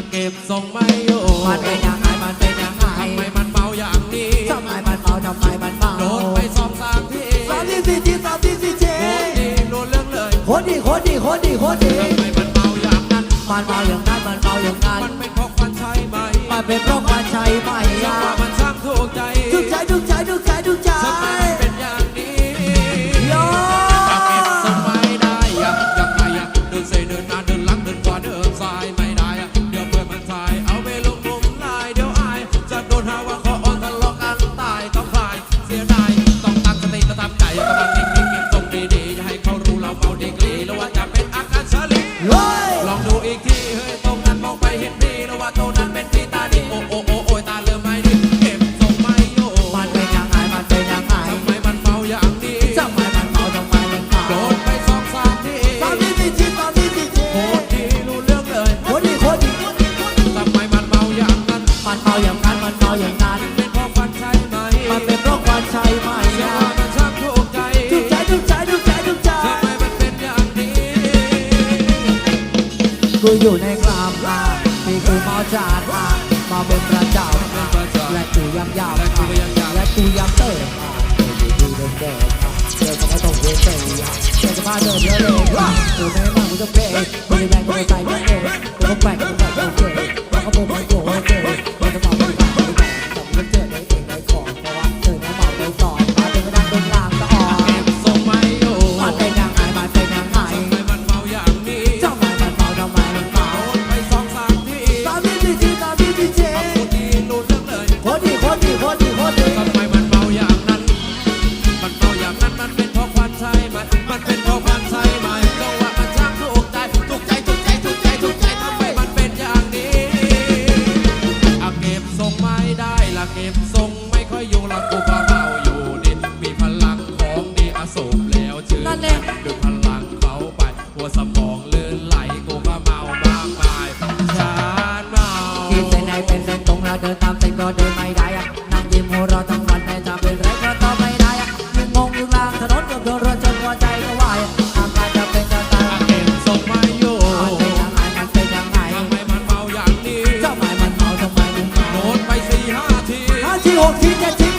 าเก็บทรงไม่อยู่มันเป็นยังไงมันเป็นยังไงทำไมมันเมาอย่างนี้ทำไมมันเมาทำไมมันเมาโดนไปสองสามทีสามที่สี่ทีสามที่สี่เจโคตรดีรู้เรื่องเลยโคตรดีโคตรดีโคตรดีโคตรดีทำไมมันเมาอย่างนั้นมันเมาอย่างนั้นมันเมาอย่างนั้นมันเป็นเพราะควันใช่ไหมมันเป็นเพราะควันใช่ไหมูอีกทีเฮ้ยตรงนั้นมองไปเห็นพี่แล้ว่าตรงนั้นเป็นพี่ตาดีโอ้โอ้โอ้โอ้ยตาเริ่มไม่ดีเก็บทรงไม่อยู่มันเป็นยังไงมันเป็นยังไงทำไมมันเมาอย่างนี้ทำไมมันเมาทำไมมันเมาโดนไปสองสามทีสามที่สี่ทีสามที่สี่เจโคตรดีรู้เรื่องเลยโคตรดีโคตรดีทำไมมันเมาอย่างนั้นมันเมาอย่างนั้นมันเมาอย่างนั้นเป็นเพราะฟันใช่ไหมมันเป็นโรารใช้ไหมเชื่ กูอยู่ในกลามอะมีกูเมาจานลามาเป็นประจำอะและกูยังยาวและกูยังอยากและกูยังเติมอะเดินดูเดินเดินอะเดินก็ต้องเดินเตะอะเดินจะพาเดินเยอะเลยกูไม่มากูจะเปย์กูจะแรก ใช่ไหมมันเป็นเพราะควันใช่ไหมจังหวะมันช่างถูกใจถูกใจถูกใจถูกใจถูกใจทำไมมันเป็นอย่างนี้อาเก็บทรงไม่ได้ละเก็บทรงไม่ค่อยอยู่ละกูก็เมาอยู่ดิมีพลังของดีอาสมแล้วชื่อนั่นแหละด้วยพลังเขาไปหัวสมองลื่นไหลกูก็เมามากมายฉันเมาขีดเส้นในเป็นเส้นตรงแล้วเดินตามเส้น ouvido é de